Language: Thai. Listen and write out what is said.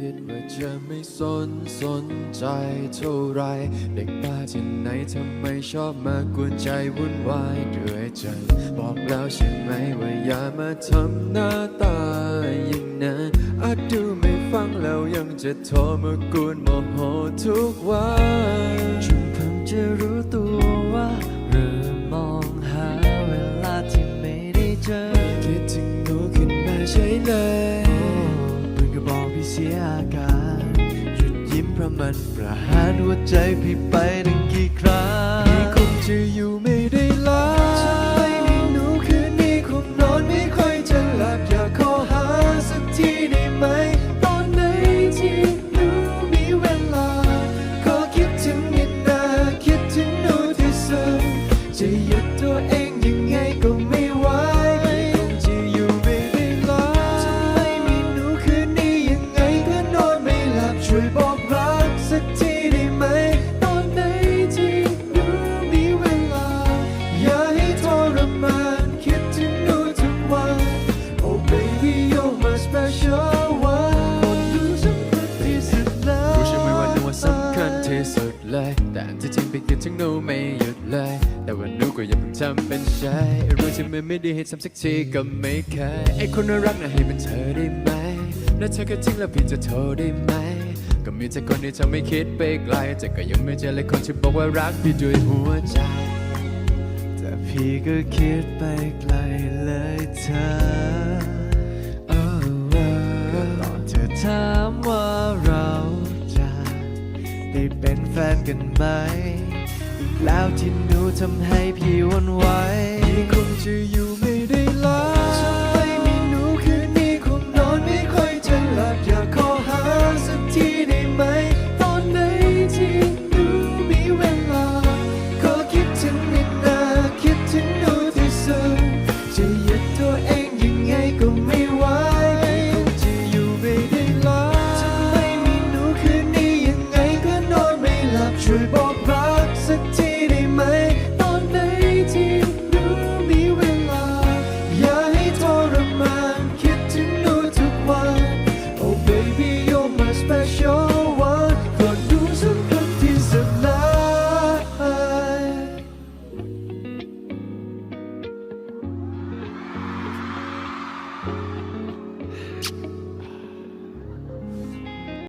คิดว่าจะไม่สนสนใจเท่าไรเด็กบ้าที่ไหนทำไมชอบมากวนใจวุ่นวายเรื่อยจนบอกแล้วใช่ไหมว่าอย่ามาทำหน้าตาอย่างนั้นอาจดูไม่ฟังแล้วยังจะโทรมากวนโมโหทุกวันจนเพิ่งจะรู้ตัวว่าเริ่มมองหาเวลาที่ไม่ได้เจอคิดถึงหนูขึ้นมาใช่เลย เสียอาการหยุดยิ้มเพราะมันประหารหัวใจพี่ไปตั้งกี่ครั้งพี่คงจะอยู่ไม่ได้ กทีได้ไหม ตอนไหนที่หนูมีเวลา อย่าให้ทรมานคิดถึงหนูทุกวัน Oh baby you're my special one คนดูสำคัญที่สุดเลยรู้ใช่ไหมว่าหนูสำคัญที่สุดเลย แต่อันที่จริงไปคิดถึงหนูไม่หยุดเลย แต่ว่าหนูก็ยังเพิ่งทำเป็นใช่รู้ใช่ไหมไม่ได้ให้ทำสักทีก็ไม่เคยไอ้คนน่ารักน่ะให้เป็นเธอได้ไหมแล้วเธอก็ทิ้งแล้วพี่จะโทรได้ไหม ก็มีแต่คนที่ทำให้คิดไปไกล แต่ก็ยังไม่เจอเลยคนที่บอกว่ารักพี่ด้วยหัวใจ แต่พี่ก็คิดไปไกลเลยเธอ Oh, oh. ก็ตอนเธอถามว่าเราจะได้เป็นแฟนกันไหม แล้วที่หนูทำให้พี่หวันไหว ช่วยบอกรักสักที